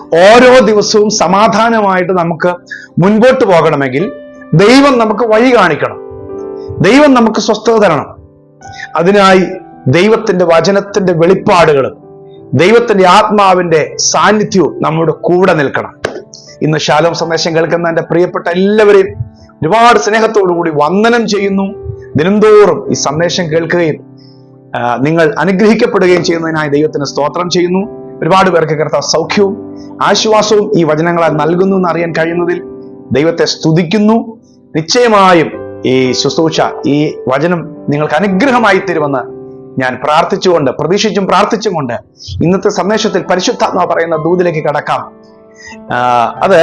ഓരോ ദിവസവും സമാധാനമായിട്ട് നമുക്ക് മുൻപോട്ട് പോകണമെങ്കിൽ ദൈവം നമുക്ക് വഴി കാണിക്കണം. ദൈവം നമുക്ക് സ്വസ്ഥത തരണം. അതിനായി ദൈവത്തിന്റെ വചനത്തിന്റെ വെളിപ്പാടുകളും ദൈവത്തിന്റെ ആത്മാവിന്റെ സാന്നിധ്യവും നമ്മുടെ കൂടെ നിൽക്കണം. ഇന്ന് ശാലോം സന്ദേശം കേൾക്കുന്ന എന്റെ പ്രിയപ്പെട്ട എല്ലാവരെയും ഒരുപാട് സ്നേഹത്തോടു കൂടി വന്ദനം ചെയ്യുന്നു. ദിനംതോറും ഈ സന്ദേശം കേൾക്കുകയും നിങ്ങൾ അനുഗ്രഹിക്കപ്പെടുകയും ചെയ്യുന്നതിനായി ദൈവത്തിന് സ്തോത്രം ചെയ്യുന്നു. ഒരുപാട് പേർക്ക് കർത്താവ് സൗഖ്യവും ആശ്വാസവും ഈ വചനങ്ങളാൽ നൽകുന്നു എന്ന് അറിയാൻ കഴിയുന്നതിൽ ദൈവത്തെ സ്തുതിക്കുന്നു. നിശ്ചയമായും ഈ ശുശ്രൂഷ ഈ വചനം നിങ്ങൾക്ക് അനുഗ്രഹമായി തരുമെന്ന് ഞാൻ പ്രാർത്ഥിച്ചുകൊണ്ട് പ്രതീക്ഷിച്ചും പ്രാർത്ഥിച്ചും കൊണ്ട് ഇന്നത്തെ സന്ദേശത്തിൽ പരിശുദ്ധാത്മാ പറയുന്ന ദൂതിലേക്ക് കടക്കാം. അത്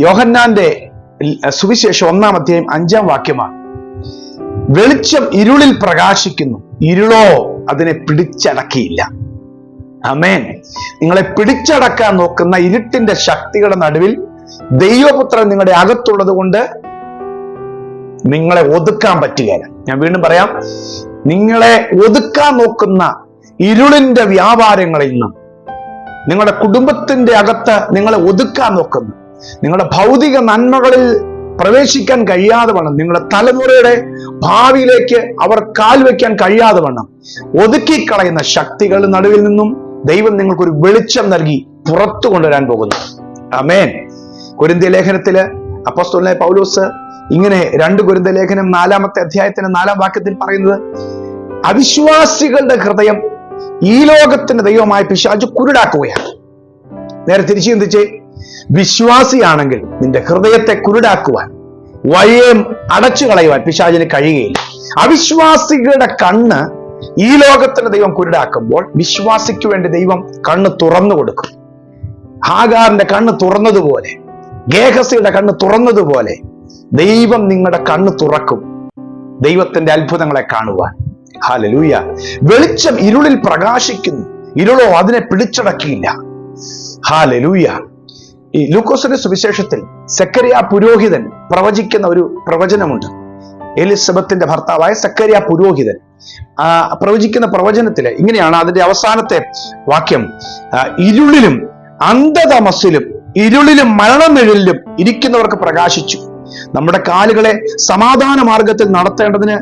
യോഹന്നാന്റെ സുവിശേഷം ഒന്നാം അധ്യായം അഞ്ചാം വാക്യമാണ്. വെളിച്ചം ഇരുളിൽ പ്രകാശിക്കുന്നു. ഇരുളോ അതിനെ പിടിച്ചടക്കിയില്ല. അമേൻ നിങ്ങളെ പിടിച്ചടക്കാൻ നോക്കുന്ന ഇരുട്ടിന്റെ ശക്തികളുടെ നടുവിൽ ദൈവപുത്രൻ നിങ്ങളുടെ അകത്തുള്ളത് കൊണ്ട് നിങ്ങളെ ഒതുക്കാൻ പറ്റുകയില്ല ഞാൻ വീണ്ടും പറയാം. നിങ്ങളെ ഒതുക്കാൻ നോക്കുന്ന ഇരുളിന്റെ വ്യാപാരങ്ങളിൽ നിന്നും നിങ്ങളുടെ കുടുംബത്തിന്റെ അകത്ത് നിങ്ങളെ ഒതുക്കാൻ നോക്കുന്നു. നിങ്ങളുടെ ഭൗതിക നന്മകളിൽ പ്രവേശിക്കാൻ കഴിയാതെ വണ്ണം നിങ്ങളുടെ തലമുറയുടെ ഭാവിയിലേക്ക് അവർ കാൽവെക്കാൻ കഴിയാതെ വണ്ണം ഒതുക്കിക്കളയുന്ന ശക്തികളുടെ നടുവിൽ നിന്നും ദൈവം നിങ്ങൾക്കൊരു വെളിച്ചം നൽകി പുറത്തു കൊണ്ടുവരാൻ പോകുന്നു. അമേൻ കുരിന്തിയ ലേഖനത്തിൽ അപ്പോസ്തലനായ പൗലോസ് ഇങ്ങനെ രണ്ട് കുരിന്ത ലേഖനം നാലാമത്തെ അധ്യായത്തിന്റെ നാലാം വാക്യത്തിൽ പറയുന്നത് അവിശ്വാസികളുടെ ഹൃദയം ഈ ലോകത്തിന്റെ ദൈവമായ പിശാചു കുരുടാക്കുകയാണ്. നേരെ തിരിച്ചു ചിന്തിച്ച് വിശ്വാസിയാണെങ്കിൽ നിന്റെ ഹൃദയത്തെ കുരുടാക്കുവാൻ വഴിയെ അടച്ചു കളയുവാൻ പിശാചിന് കഴിയുകയില്ല. അവിശ്വാസികളുടെ കണ്ണ് ഈ ലോകത്തിന് ദൈവം കുരുടാക്കുമ്പോൾ വിശ്വാസിക്ക് വേണ്ടി ദൈവം കണ്ണ് തുറന്നു കൊടുക്കും. ഹാഗാറിന്റെ കണ്ണ് തുറന്നതുപോലെ ഗേഹസിയുടെ കണ്ണ് തുറന്നതുപോലെ ദൈവം നിങ്ങളുടെ കണ്ണ് തുറക്കും. ദൈവത്തിന്റെ അത്ഭുതങ്ങളെ കാണുവാൻ. ഹാലലൂയ വെളിച്ചം ഇരുളിൽ പ്രകാശിക്കുന്നു. ഇരുളോ അതിനെ പിടിച്ചടക്കിയില്ല. ഹാലലൂയ ഈ ലൂക്കോസിന്റെ സുവിശേഷത്തിൽ സെക്കരിയ പുരോഹിതൻ പ്രവചിക്കുന്ന ഒരു പ്രവചനമുണ്ട്. എലിസബത്തിന്റെ ഭർത്താവായ സക്കരിയ പുരോഹിതൻ. ആ പ്രവചിക്കുന്ന പ്രവചനത്തിൽ ഇങ്ങനെയാണ് അതിന്റെ അവസാനത്തെ വാക്യം. ഇരുളിലും അന്ധതമസിലും ഇരുളിലും മരണനിഴലിലും ഇരിക്കുന്നവർക്ക് പ്രകാശിച്ചു. നമ്മുടെ കാലുകളെ സമാധാന മാർഗത്തിൽ നടത്തേണ്ടതിന്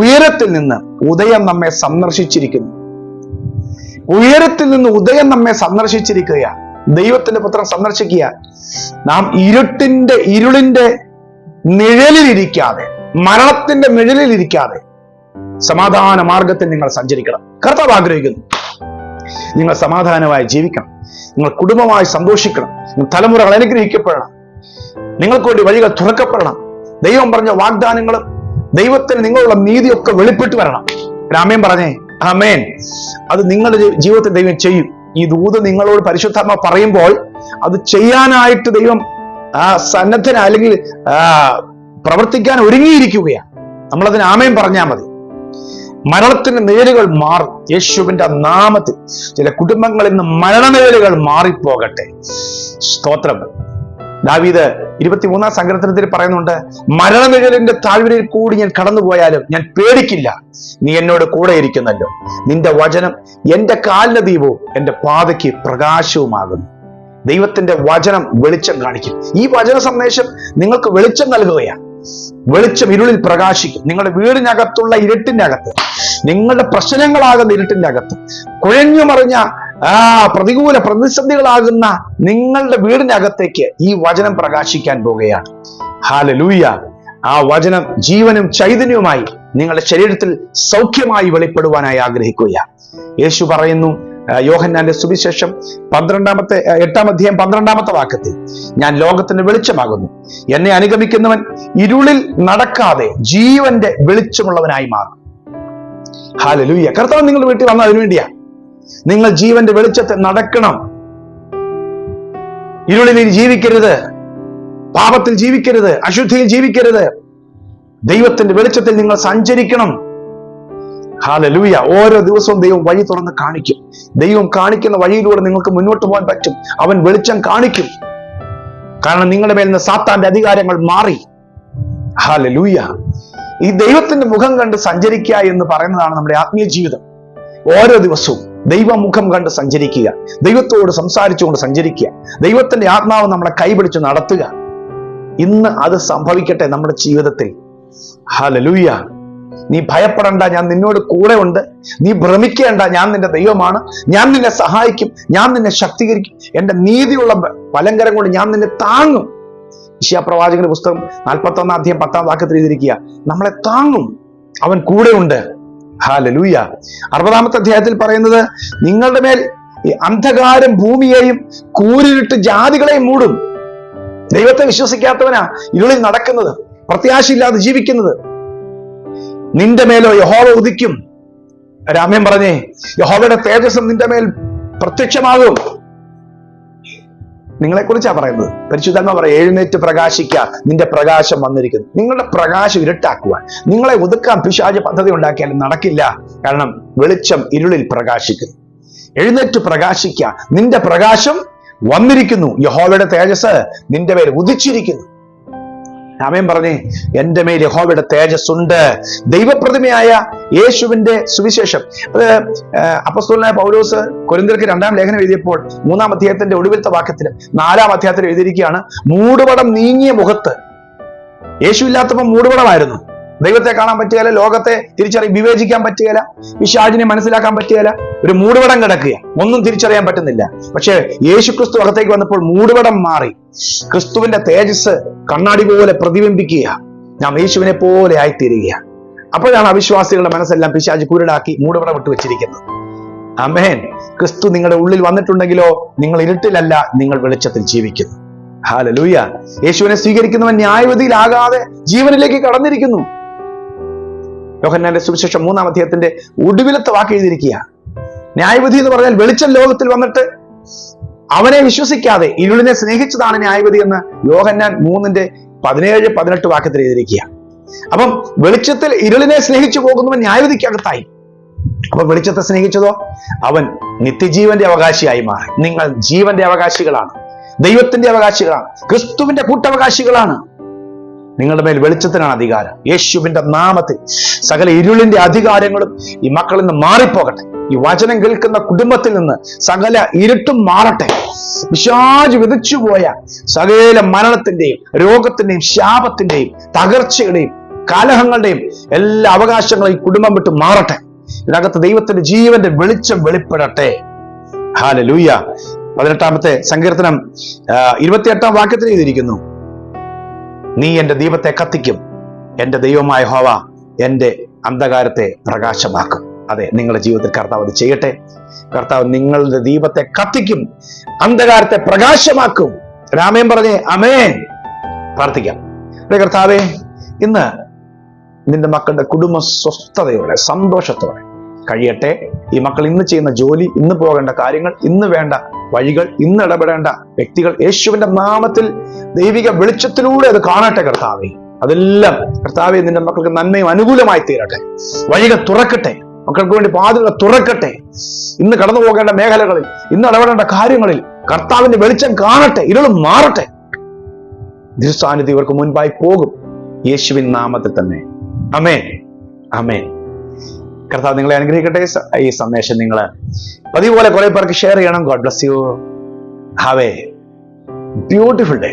ഉയരത്തിൽ നിന്ന് ഉദയം നമ്മെ സന്ദർശിച്ചിരിക്കുന്നു. ഉയരത്തിൽ നിന്ന് ഉദയം നമ്മെ സന്ദർശിച്ചിരിക്കുക ദൈവത്തിന്റെ പുത്രം സന്ദർശിക്കുക നാം ഇരുട്ടിന്റെ ഇരുളിന്റെ നിഴലിലിരിക്കാതെ മരണത്തിന്റെ നിഴലിലിരിക്കാതെ സമാധാന മാർഗത്തിൽ നിങ്ങൾ സഞ്ചരിക്കണം. കർത്താവ് ആഗ്രഹിക്കുന്നു. നിങ്ങൾ സമാധാനമായി ജീവിക്കണം. നിങ്ങൾ കുടുംബമായി സന്തോഷിക്കണം. തലമുറകൾ അനുഗ്രഹിക്കപ്പെടണം. നിങ്ങൾക്ക് വേണ്ടി വഴികൾ തുറക്കപ്പെടണം. ദൈവം പറഞ്ഞ വാഗ്ദാനങ്ങളും ദൈവത്തിന് നിങ്ങളുള്ള നീതിയൊക്കെ വെളിപ്പെട്ട് വരണം. രാമേൻ പറഞ്ഞേ. ആമേൻ. അത് നിങ്ങളുടെ ജീവിതത്തിൽ ദൈവം ചെയ്യും. ഈ ദൂത് നിങ്ങളോട് പരിശുദ്ധാത്മ പറയുമ്പോൾ അത് ചെയ്യാനായിട്ട് ദൈവം ആ സന്നദ്ധന അല്ലെങ്കിൽ പ്രവർത്തിക്കാൻ ഒരുങ്ങിയിരിക്കുകയാണ്. നമ്മളതിന് ആമയം പറഞ്ഞാൽ മതി. മരണത്തിന്റെ നേരുകൾ മാറും. യേശുവിന്റെ നാമത്തിൽ ചില കുടുംബങ്ങളിൽ നിന്ന് മരണനിഴലുകൾ മാറിപ്പോകട്ടെ. സ്തോത്രം. ദാവീദ് ഇരുപത്തിമൂന്നാം സങ്കീർത്തനത്തിൽ പറയുന്നുണ്ട് മരണനിഴലിന്റെ താഴ്വരയിൽ കൂടി ഞാൻ കടന്നുപോയാലും ഞാൻ പേടിക്കില്ല. നീ എന്നോട് കൂടെ ഇരിക്കുന്നല്ലോ. നിന്റെ വചനം എന്റെ കാലിന് ദീപവും എന്റെ പാതയ്ക്ക് പ്രകാശവുമാകുന്നു. ദൈവത്തിന്റെ വചനം വെളിച്ചം കാണിക്കും. ഈ വചന സന്ദേശം നിങ്ങൾക്ക് വെളിച്ചം നൽകുകയാണ്. വെളിച്ചം ഇരുളിൽ പ്രകാശിക്കും. നിങ്ങളുടെ വീടിനകത്തുള്ള ഇരുട്ടിന്റെ അകത്ത് നിങ്ങളുടെ പ്രശ്നങ്ങളാകുന്ന ഇരുട്ടിന്റെ അകത്ത് കുഴഞ്ഞു മറിഞ്ഞ ആ പ്രതികൂല പ്രതിസന്ധികളാകുന്ന നിങ്ങളുടെ വീടിനകത്തേക്ക് ഈ വചനം പ്രകാശിക്കാൻ പോവുകയാണ്. ഹാലലൂയ ആ വചനം ജീവനും ചൈതന്യവുമായി നിങ്ങളുടെ ശരീരത്തിൽ സൗഖ്യമായി വെളിപ്പെടുവാനായി ആഗ്രഹിക്കുക യേശു പറയുന്നു യോഹന്നാന്റെ സുവിശേഷം പന്ത്രണ്ടാമത്തെ എട്ടാം അധ്യായം പന്ത്രണ്ടാമത്തെ വാക്കത്തിൽ ഞാൻ ലോകത്തിന് വെളിച്ചമാകുന്നു. എന്നെ അനുഗമിക്കുന്നവൻ ഇരുളിൽ നടക്കാതെ ജീവന്റെ വെളിച്ചമുള്ളവനായി മാറും. ഹാലലൂയ കർത്താവ് നിങ്ങൾ വീട്ടിൽ വന്ന അതിനു വേണ്ടിയാ. നിങ്ങൾ ജീവന്റെ വെളിച്ചത്തെ നടക്കണം. ഇരുളിൽ ജീവിക്കരുത്. പാപത്തിൽ ജീവിക്കരുത്. അശുദ്ധിയിൽ ജീവിക്കരുത്. ദൈവത്തിന്റെ വെളിച്ചത്തിൽ നിങ്ങൾ സഞ്ചരിക്കണം. ഹാലലൂയ ഓരോ ദിവസവും ദൈവം വഴി തുറന്ന് കാണിക്കും. ദൈവം കാണിക്കുന്ന വഴിയിലൂടെ നിങ്ങൾക്ക് മുന്നോട്ട് പോകാൻ പറ്റും. അവൻ വെളിച്ചം കാണിക്കും. കാരണം നിങ്ങളുടെ മേൽ നിന്ന് സാത്താന്റെ അധികാരങ്ങൾ മാറി. ഹാലലൂയ ഈ ദൈവത്തിന്റെ മുഖം കണ്ട് സഞ്ചരിക്കുക എന്ന് പറയുന്നതാണ് നമ്മുടെ ആത്മീയ ജീവിതം. ഓരോ ദിവസവും ദൈവമുഖം കണ്ട് സഞ്ചരിക്കുക. ദൈവത്തോട് സംസാരിച്ചുകൊണ്ട് സഞ്ചരിക്കുക. ദൈവത്തിന്റെ ആത്മാവ് നമ്മളെ കൈപിടിച്ച് നടത്തുക. ഇന്ന് അത് സംഭവിക്കട്ടെ നമ്മുടെ ജീവിതത്തിൽ. ഹലലൂയ നീ ഭയപ്പെടണ്ട ഞാൻ നിന്നോട് കൂടെ ഉണ്ട്. നീ ഭ്രമിക്കേണ്ട ഞാൻ നിന്റെ ദൈവമാണ്. ഞാൻ നിന്നെ സഹായിക്കും ഞാൻ നിന്നെ ശക്തീകരിക്കും. എന്റെ നീതിയുള്ള പലങ്കരം കൊണ്ട് ഞാൻ നിന്നെ താങ്ങും. പ്രവാചകന്റെ പുസ്തകം നാൽപ്പത്തി ഒന്നാം അധ്യായം പത്താം വാക്കത്തിൽ എഴുതിയിരിക്കുക നമ്മളെ താങ്ങും. അവൻ കൂടെ കൂടെയുണ്ട് ഹാലലൂയ അറുപതാമത്തെ അധ്യായത്തിൽ പറയുന്നത് നിങ്ങളുടെ മേൽ ഈ അന്ധകാരം ഭൂമിയെയും കൂരിരുട്ട് ജാതികളെയും മൂടും. ദൈവത്തെ വിശ്വസിക്കാത്തവനാ ഇരുളിൽ നടക്കുന്നത് പ്രത്യാശയില്ലാതെ ജീവിക്കുന്നത്. നിന്റെ മേലോ യഹോവ ഉദിക്കും. രാമ്യം പറഞ്ഞേ യഹോവയുടെ തേജസ്സും നിന്റെ മേൽ പ്രത്യക്ഷമാകും. നിങ്ങളെ കുറിച്ചാ പറയുന്നത്? പരിശുദ്ധങ്ങൾ പറയാം എഴുന്നേറ്റ് പ്രകാശിക്ക നിന്റെ പ്രകാശം വന്നിരിക്കുന്നു. നിങ്ങളുടെ പ്രകാശം ഇരുട്ടാക്കുവാൻ. നിങ്ങളെ ഒതുക്കാൻ പിശാച പദ്ധതി ഉണ്ടാക്കിയാലും നടക്കില്ല. കാരണം വെളിച്ചം ഇരുളിൽ പ്രകാശിക്കുന്നു എഴുന്നേറ്റ് പ്രകാശിക്ക നിന്റെ പ്രകാശം വന്നിരിക്കുന്നു. യഹോവയുടെ തേജസ് നിന്റെ പേര് ഉദിച്ചിരിക്കുന്നു. രാമൻ പറഞ്ഞേ എന്റെ മേൽ യഹോവയുടെ തേജസ് ഉണ്ട് ദൈവപ്രതിമയായ യേശുവിന്റെ സുവിശേഷം. അത് അപ്പസ്തോലനായ പൗലോസ് കൊരിന്തിർക്ക് രണ്ടാം ലേഖനം എഴുതിയപ്പോൾ മൂന്നാം അധ്യായത്തിന്റെ ഒടുവിലത്തെ വാക്യത്തിൽ നാലാം അധ്യായത്തിൽ എഴുതിയിരിക്കുകയാണ് മൂടുപടം നീങ്ങിയ മുഖത്ത്. യേശു ഇല്ലാത്തപ്പോൾ മൂടുപടമായിരുന്നു. ദൈവത്തെ കാണാൻ പറ്റുകയില്ല ലോകത്തെ തിരിച്ചറി വിവേചിക്കാൻ പറ്റുകയില്ല വിശാചിനെ മനസ്സിലാക്കാൻ പറ്റുകയില്ല. ഒരു മൂടുപടം കിടക്കുക ഒന്നും തിരിച്ചറിയാൻ പറ്റുന്നില്ല. പക്ഷേ യേശു ക്രിസ്തു അകത്തേക്ക് വന്നപ്പോൾ മൂടുപടം മാറി. ക്രിസ്തുവിന്റെ തേജസ് കണ്ണാടി പോലെ പ്രതിബിംബിക്കുക ഞാൻ യേശുവിനെ പോലെ ആയിത്തീരുക അപ്പോഴാണ് അവിശ്വാസികളുടെ മനസ്സെല്ലാം പിശാജ് കുരുടാക്കി മൂടുപടം വിട്ടു വെച്ചിരിക്കുന്നത്. അമേൻ ക്രിസ്തു നിങ്ങളുടെ ഉള്ളിൽ വന്നിട്ടുണ്ടെങ്കിലോ നിങ്ങൾ ഇരുട്ടിലല്ല നിങ്ങൾ വെളിച്ചത്തിൽ ജീവിക്കുന്നു. ഹാലലൂയ യേശുവിനെ സ്വീകരിക്കുന്നവൻ ന്യായവതിയിലാകാതെ ജീവനിലേക്ക് കടന്നിരിക്കുന്നു. യോഹന്നാന്റെ സുവിശേഷം മൂന്നാം അധ്യായത്തിന്റെ ഒടുവിലത്തെ വാക്ക് എഴുതിയിരിക്കുക ന്യായവിധി എന്ന് പറഞ്ഞാൽ വെളിച്ചം ലോകത്തിൽ വന്നിട്ട് അവനെ വിശ്വസിക്കാതെ ഇരുളിനെ സ്നേഹിച്ചതാണ് ന്യായവിധി എന്ന് യോഹന്നാൻ മൂന്നിന്റെ പതിനേഴ് പതിനെട്ട് വാക്യത്തിൽ എഴുതിയിരിക്കുക അപ്പം വെളിച്ചത്തിൽ ഇരുളിനെ സ്നേഹിച്ചു പോകുന്നവൻ ന്യായവിധിക്കകത്തായി. അപ്പൊ വെളിച്ചത്തെ സ്നേഹിച്ചതോ? അവൻ നിത്യജീവന്റെ അവകാശിയായി മാറി. നിങ്ങൾ ജീവന്റെ അവകാശികളാണ്. ദൈവത്തിന്റെ അവകാശികളാണ്. ക്രിസ്തുവിന്റെ കൂട്ടവകാശികളാണ്. നിങ്ങളുടെ മേൽ വെളിച്ചത്തിനാണ് അധികാരം. യേശുവിന്റെ നാമത്തിൽ സകല ഇരുളിന്റെ അധികാരങ്ങളും ഈ മക്കളിൽ നിന്ന് മാറിപ്പോകട്ടെ. ഈ വചനം കേൾക്കുന്ന കുടുംബത്തിൽ നിന്ന് സകല ഇരുട്ടും മാറട്ടെ. വിശാജ് വിതച്ചുപോയ സകല മരണത്തിന്റെയും രോഗത്തിന്റെയും ശാപത്തിന്റെയും തകർച്ചയുടെയും കലഹങ്ങളുടെയും എല്ലാ അവകാശങ്ങളും ഈ കുടുംബം വിട്ട് മാറട്ടെ. ഇതിനകത്ത് ദൈവത്തിന്റെ ജീവന്റെ വെളിച്ചം വെളിപ്പെടട്ടെ. ഹാല ലൂയ പതിനെട്ടാമത്തെ സങ്കീർത്തനം ഇരുപത്തിയെട്ടാം വാക്യത്തിൽ എഴുതിയിരിക്കുന്നു. നീ എന്റെ ദീപത്തെ കത്തിക്കും. എന്റെ ദൈവമായ ഹോവ എന്റെ അന്ധകാരത്തെ പ്രകാശമാക്കും. അതെ നിങ്ങളുടെ ജീവിതത്തിൽ കർത്താവ് അത് ചെയ്യട്ടെ. കർത്താവ് നിങ്ങളുടെ ദീപത്തെ കത്തിക്കും അന്ധകാരത്തെ പ്രകാശമാക്കും. രാമേൻ പറഞ്ഞേ അമേൻ പ്രാർത്ഥിക്കാം. അല്ലെ കർത്താവേ ഇന്ന് നിന്റെ മക്കളുടെ കുടുംബ സ്വസ്ഥതയോടെ സന്തോഷത്തോടെ കഴിയട്ടെ. ഈ മക്കൾ ഇന്ന് ചെയ്യുന്ന ജോലി ഇന്ന് പോകേണ്ട കാര്യങ്ങൾ ഇന്ന് വേണ്ട വഴികൾ ഇന്ന് ഇടപെടേണ്ട വ്യക്തികൾ യേശുവിന്റെ നാമത്തിൽ ദൈവിക വെളിച്ചത്തിലൂടെ അത് കാണട്ടെ കർത്താവെ. അതെല്ലാം കർത്താവെ നിന്റെ മക്കൾക്ക് നന്മയും അനുകൂലമായി തീരട്ടെ. വഴികൾ തുറക്കട്ടെ. മക്കൾക്ക് വേണ്ടി പാതകൾ തുറക്കട്ടെ. ഇന്ന് കടന്നു പോകേണ്ട മേഖലകളിൽ ഇന്ന് ഇടപെടേണ്ട കാര്യങ്ങളിൽ കർത്താവിന്റെ വെളിച്ചം കാണട്ടെ ഇരുളും മാറട്ടെ. ദുസാന്നിധ്യം ഇവർക്ക് മുൻപായി പോകും. യേശുവിൻ നാമത്തിൽ തന്നെ. അമേ അമേ കർത്താവ് നിങ്ങളെ അനുഗ്രഹിക്കട്ടെ. ഈ സന്ദേശം നിങ്ങൾ പതിപോലെ കുറെ പേർക്ക് ഷെയർ ചെയ്യണം. God bless you have a beautiful day